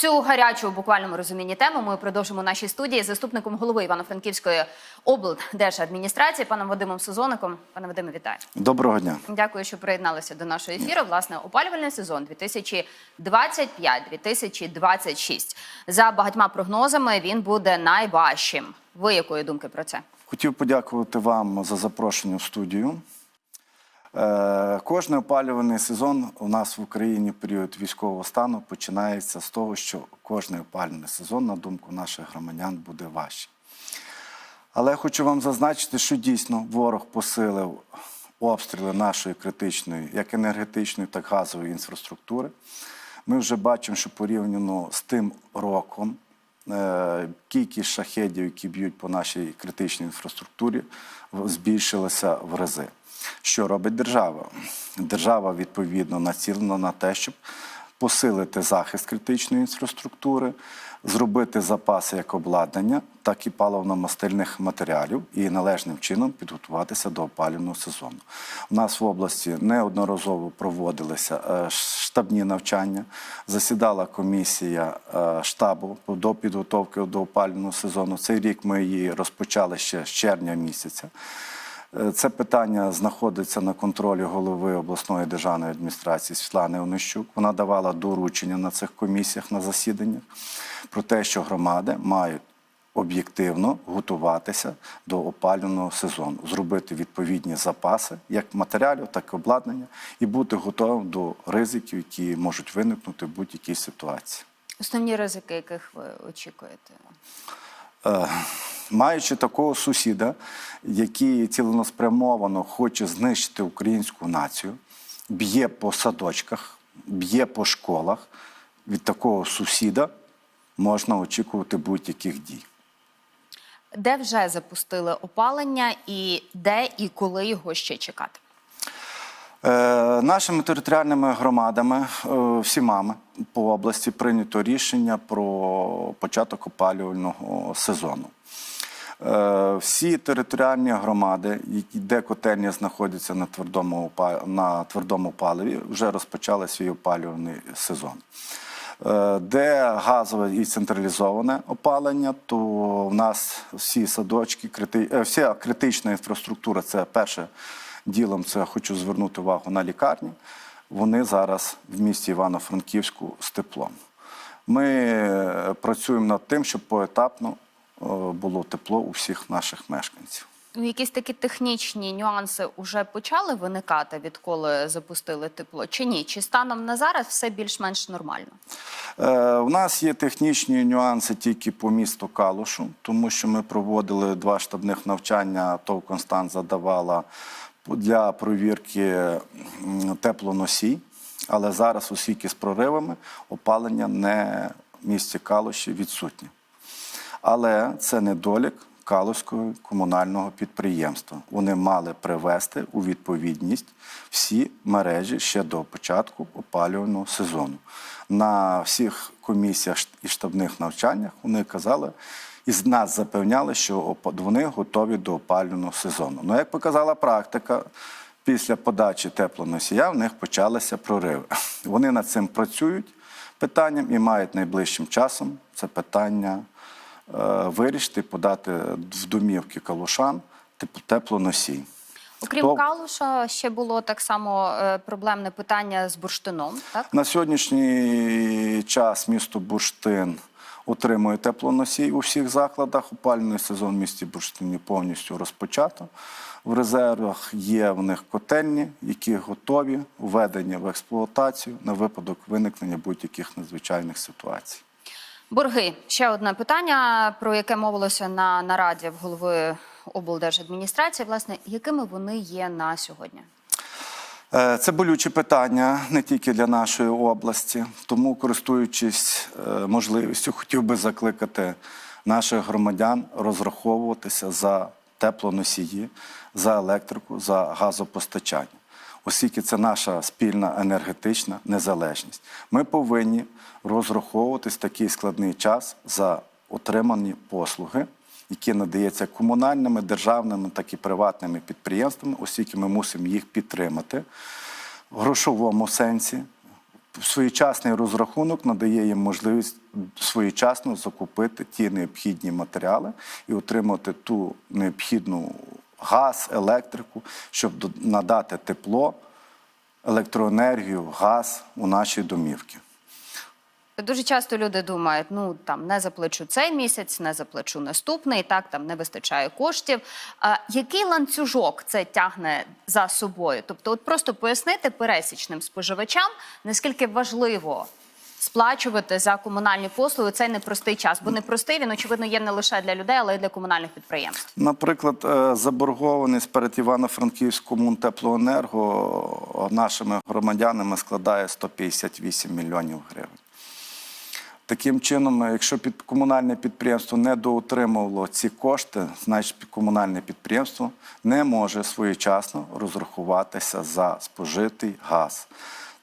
Цю гарячу у буквальному розумінні тему ми продовжимо у нашій студії з заступником голови Івано-Франківської облдержадміністрації паном Вадимом Сузоником. Пане Вадиме, вітаю. Доброго дня. Дякую, що приєдналися до нашого ефіру. Власне, опалювальний сезон 2025-2026. За багатьма прогнозами він буде найважчим. Ви якої думки про це? Хотів подякувати вам за запрошення в студію. Е, Кожний опалювальний сезон у нас в Україні період військового стану починається з того, що кожний опалювальний сезон, на думку наших громадян, буде важче. Але я хочу вам зазначити, що дійсно ворог посилив обстріли нашої критичної, як енергетичної, так і газової інфраструктури. Ми вже бачимо, що порівняно з тим роком кількість шахедів, які б'ють по нашій критичній інфраструктурі, збільшилася в рази. Що робить держава? Держава відповідно націлена на те, щоб посилити захист критичної інфраструктури, зробити запаси як обладнання, так і паливно-мастильних матеріалів і належним чином підготуватися до опалювального сезону. У нас в області неодноразово проводилися е, штабні навчання, засідала комісія е, штабу до підготовки до опалювального сезону. Цей рік ми її розпочали ще з червня місяця. Е, Це питання знаходиться на контролі голови обласної державної адміністрації Світлани Онищук. Вона давала доручення на цих комісіях на засіданнях про те, що громади мають об'єктивно готуватися до опалювального сезону, зробити відповідні запаси як матеріалів, так і обладнання, і бути готовим до ризиків, які можуть виникнути в будь-якій ситуації. Основні ризики, яких ви очікуєте? Е, маючи такого сусіда, який цілеспрямовано хоче знищити українську націю, б'є по садочках, б'є по школах, від такого сусіда можна очікувати будь-яких дій. Де вже запустили опалення, і де і коли його ще чекати? Е, Нашими територіальними громадами, е, всіма по області прийнято рішення про початок опалювального сезону. Е, Всі територіальні громади, де котельні знаходяться на твердому, на твердому паливі, вже розпочали свій опалювальний сезон. Е, Де газове і централізоване опалення, то в нас всі садочки, е, вся критична інфраструктура це перше ділом. Це хочу звернути увагу на лікарні. Вони зараз в місті Івано-Франківську з теплом. Ми працюємо над тим, щоб поетапно було тепло у всіх наших мешканців. Ну, Якісь такі технічні нюанси вже почали виникати, відколи запустили тепло, чи ні? Чи станом на зараз все більш-менш нормально? Е, У нас є технічні нюанси тільки по місту Калушу, тому що ми проводили два штабних навчання. ТОВ Констант задавала для провірки теплоносій. Але зараз, оскільки з проривами, опалення не в місті Калуші відсутнє. Але це недолік Калуського комунального підприємства. Вони мали привести у відповідність всі мережі ще до початку опалювального сезону. На всіх комісіях і штабних навчаннях вони казали і з нас запевняли, що вони готові до опалювального сезону. Ну, як показала практика, після подачі теплоносія в них почалися прориви. Вони над цим працюють питанням і мають найближчим часом це питання вирішити, подати в домівки калушан теплоносій. Окрім То- Калуша, ще було так само е, проблемне питання з бурштином. Так На сьогоднішній час місто Бурштин отримує теплоносій у всіх закладах. Опалювальний сезон в місті Бурштині повністю розпочато. В резервах є в них котельні, які готові введені в експлуатацію на випадок виникнення будь-яких надзвичайних ситуацій. Борги. Ще одне питання, про яке мовилося на нараді в голови облдержадміністрації. Власне, якими вони є на сьогодні? Е, Це болюче питання не тільки для нашої області, тому, користуючись е, можливістю, хотів би закликати наших громадян розраховуватися за теплоносії, за електрику, за газопостачання, оскільки це наша спільна енергетична незалежність. Ми повинні розраховуватись такий складний час за отримані послуги які надаються комунальними, державними, так і приватними підприємствами, оскільки ми мусимо їх підтримати в грошовому сенсі, Своєчасний розрахунок надає їм можливість своєчасно закупити ті необхідні матеріали і отримати ту необхідну газ, електрику, щоб надати тепло, електроенергію, газ у наші домівки. Дуже часто люди думають: ну там не заплачу цей місяць, не заплачу наступний, так там не вистачає коштів. А який ланцюжок це тягне за собою? Тобто, от просто пояснити пересічним споживачам, наскільки важливо сплачувати за комунальні послуги цей непростий час, бо непростий він очевидно є не лише для людей, але й для комунальних підприємств. Наприклад, е, заборгованість перед Івано-Франківському теплоенерго нашими громадянами складає 158 мільйонів гривень. Таким чином, е, якщо під комунальне підприємство не доотримувало ці кошти, значить комунальне підприємство не може своєчасно розрахуватися за спожитий газ.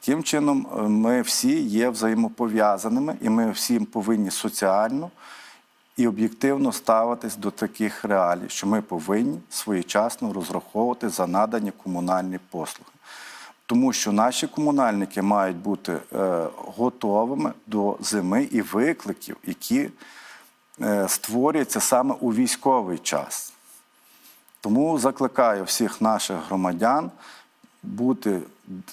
Таким чином, е, ми всі є взаємопов'язаними, і ми всі повинні соціально і об'єктивно ставитись до таких реалій, що ми повинні своєчасно розраховувати за надані комунальні послуги. Тому що наші комунальники мають бути е, готовими до зими і викликів, які е, створюються саме у військовий час. Тому закликаю всіх наших громадян бути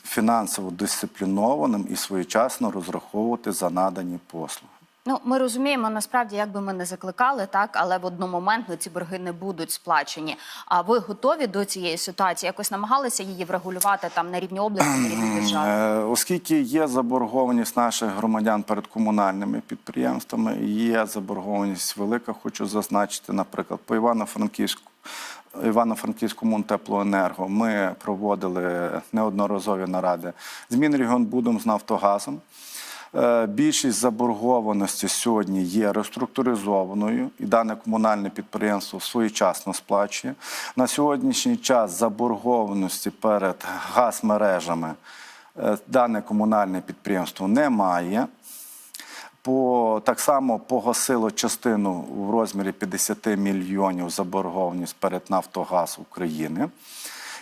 фінансово дисциплінованим і своєчасно розраховувати за надані послуги. Ну, ми розуміємо насправді, як би ми не закликали, так але в одномоментно ці борги не будуть сплачені. А ви готові до цієї ситуації? Якось намагалися її врегулювати там на рівні області, на рівні держави? Е, Оскільки є заборгованість наших громадян перед комунальними підприємствами, є заборгованість велика, хочу зазначити, наприклад, по Івано-Франківську. Івано-Франківському теплоенерго ми проводили неодноразові наради з Мінрегіонбудом, з Нафтогазом. Е, Більшість заборгованості сьогодні є реструктуризованою, і дане комунальне підприємство своєчасно сплачує. На сьогоднішній час заборгованості перед газмережами е, дане комунальне підприємство не має. По, так само погасило частину в розмірі 50 мільйонів заборгованість перед Нафтогаз України.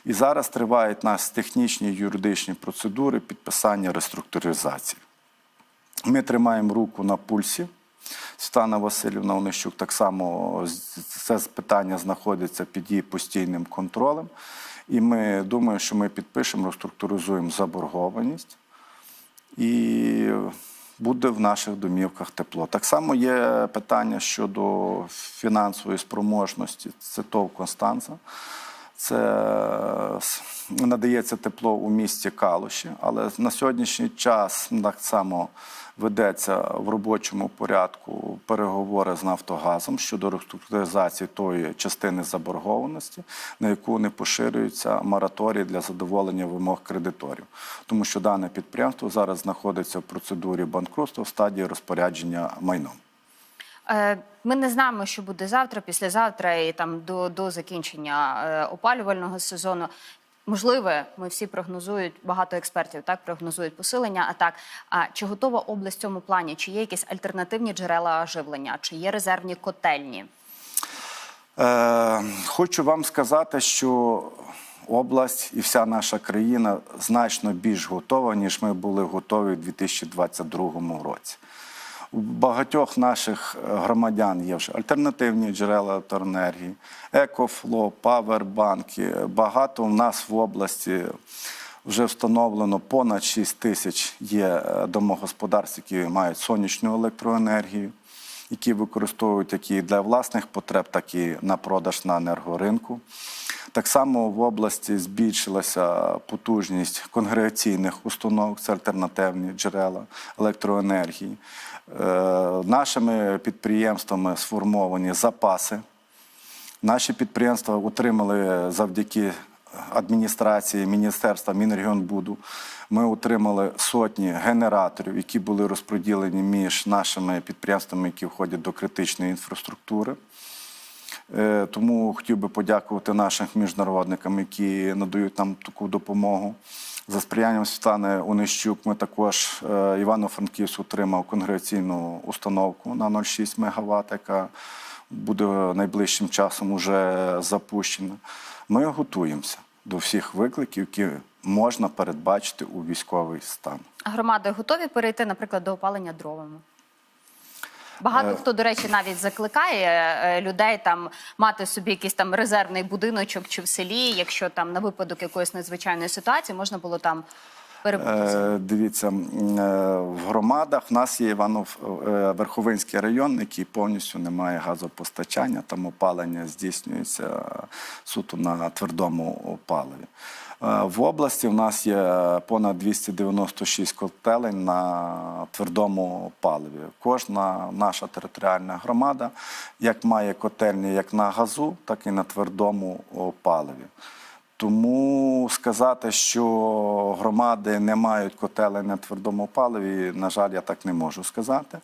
І зараз тривають нас технічні юридичні процедури підписання реструктуризації. Ми тримаємо руку на пульсі. Світлана Васильівна Онищук так само це питання знаходиться під її постійним контролем. І ми думаємо, що ми підпишемо, розструктуризуємо заборгованість і буде в наших домівках тепло. Так само є питання щодо фінансової спроможності. Це ТОВ Констанца. Це е, надається тепло у місті Калуші, але на сьогоднішній час так само ведеться в робочому порядку переговори з Нафтогазом щодо реструктуризації тої частини заборгованості, на яку не поширюється мораторій для задоволення вимог кредиторів, тому що дане підприємство зараз знаходиться в процедурі банкрутства в стадії розпорядження майном. Е, Ми не знаємо, що буде завтра, післязавтра і там до, до закінчення е, опалювального сезону. Можливе, ми всі прогнозують, багато експертів так прогнозують посилення атак. А чи готова область в цьому плані? Чи є якісь альтернативні джерела живлення, чи є резервні котельні? Е, хочу вам сказати, що область і вся наша країна значно більш готова, ніж ми були готові у 2022 році. У багатьох наших е, громадян є вже альтернативні джерела електроенергії, екофло, павербанки. Багато в нас в області вже встановлено понад 6 тисяч є е, домогосподарств, які мають сонячну електроенергію які використовують як і для власних потреб, так і на продаж на енергоринку. Так само в області збільшилася потужність конгрегаційних установок, це альтернативні джерела електроенергії. Е, Нашими підприємствами сформовані запаси. Наші підприємства отримали завдяки адміністрації Міністерства Мінрегіонбуду. Ми отримали сотні генераторів, які були розподілені між нашими підприємствами, які входять до критичної інфраструктури. Е, Тому хотів би подякувати нашим міжнародникам, які надають нам таку допомогу. За сприянням Світлани Онищук ми також е, Івано-Франківськ отримав конгрегаційну установку на 0,6 МВт, яка буде найближчим часом уже запущена. Ми готуємося. до всіх викликів, які можна передбачити у військовий стан. А громади готові перейти, наприклад, до опалення дровами? Багато Е. хто, до речі, навіть закликає е, людей там мати собі якийсь там резервний будиночок чи в селі, якщо там на випадок якоїсь надзвичайної ситуації можна було там. Е, дивіться, е, в громадах в нас є Іванов е, Верховинський район, який повністю не має газопостачання. Там опалення здійснюється суто на твердому паливі. Е, В області в нас є понад 296 котелень на твердому паливі. Кожна наша територіальна громада як має котельні як на газу, так і на твердому паливі. Тому сказати, що громади не мають котелень на твердому паливі, на жаль, я так не можу сказати.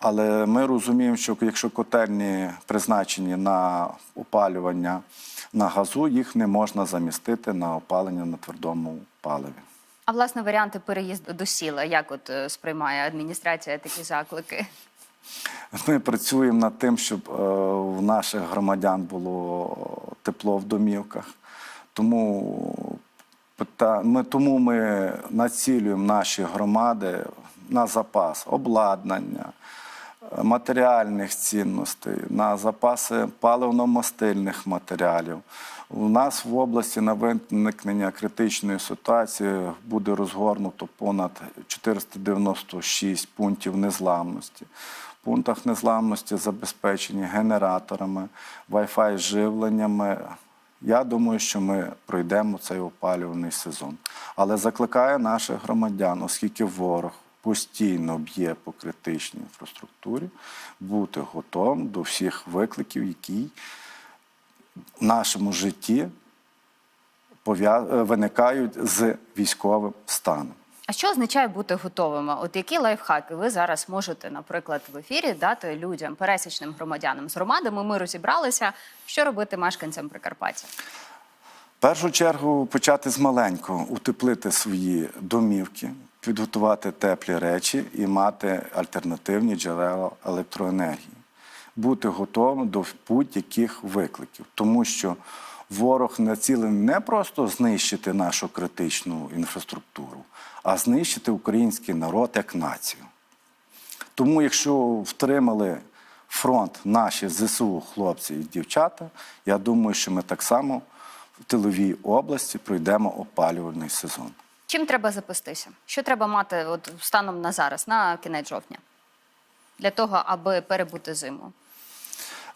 Але ми розуміємо, що якщо котельні призначені на опалювання на газу, їх не можна замістити на опалення на твердому паливі. А власне варіанти переїзду до сіла, як от е, сприймає адміністрація такі заклики? Ми працюємо над тим, щоб е, в наших громадян було тепло в домівках. Тому, ми, тому ми націлюємо наші громади на запас обладнання, е, матеріальних цінностей, на запаси паливно-мастильних матеріалів. У нас в області на виникнення критичної ситуації буде розгорнуто понад 496 пунктів незламності. В пунктах незламності забезпечені генераторами, Wi-Fi живленнями. Я думаю, що ми пройдемо цей опалюваний сезон. Але закликаю наших громадян, оскільки ворог постійно б'є по критичній інфраструктурі, бути готовим до всіх викликів, які в нашому житті е, виникають з військовим станом. А що означає бути готовими? От які лайфхаки ви зараз можете, наприклад, в ефірі дати людям, пересічним громадянам з громадами? Ми розібралися, що робити мешканцям Прикарпаття. Першу чергу почати з маленького, утеплити свої домівки, підготувати теплі речі і мати альтернативні джерела електроенергії. Бути готовим до будь-яких викликів, тому що ворог націлений не просто знищити нашу критичну інфраструктуру, а знищити український народ як націю. Тому, якщо втримали фронт наші ЗСУ, хлопці і дівчата, я думаю, що ми так само в тиловій області пройдемо опалювальний сезон. Чим треба запастися? Що треба мати от станом на зараз, на кінець жовтня, для того, аби перебути зиму?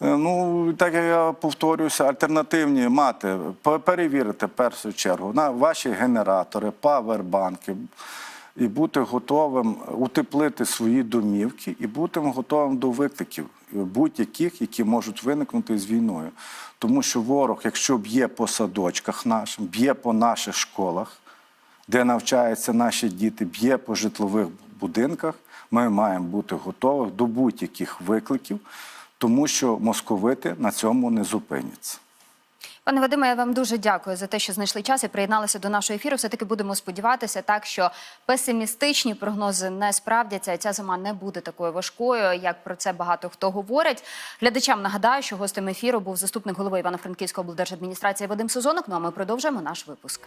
Е, Ну, так як я повторююся, альтернативні мати, перевірити в першу чергу на ваші генератори, павербанки, і бути готовим утеплити свої домівки і бути готовим до викликів, е, будь-яких, які можуть виникнути з війною. Тому що ворог, якщо б'є по садочках нашим, б'є по наших школах, де навчаються наші діти, б'є по житлових будинках, ми маємо бути готові до будь-яких викликів, тому що московити на цьому не зупиняться. Пане Вадиме, я вам дуже дякую за те, що знайшли час і приєдналися до нашого ефіру. Все таки будемо сподіватися, так що песимістичні прогнози не справдяться. і Ця зима не буде такою важкою, як про це багато хто говорить. Глядачам нагадаю, що гостем ефіру був заступник голови Івано-Франківської облдержадміністрації Вадим Созонок. Ну а ми продовжуємо наш випуск.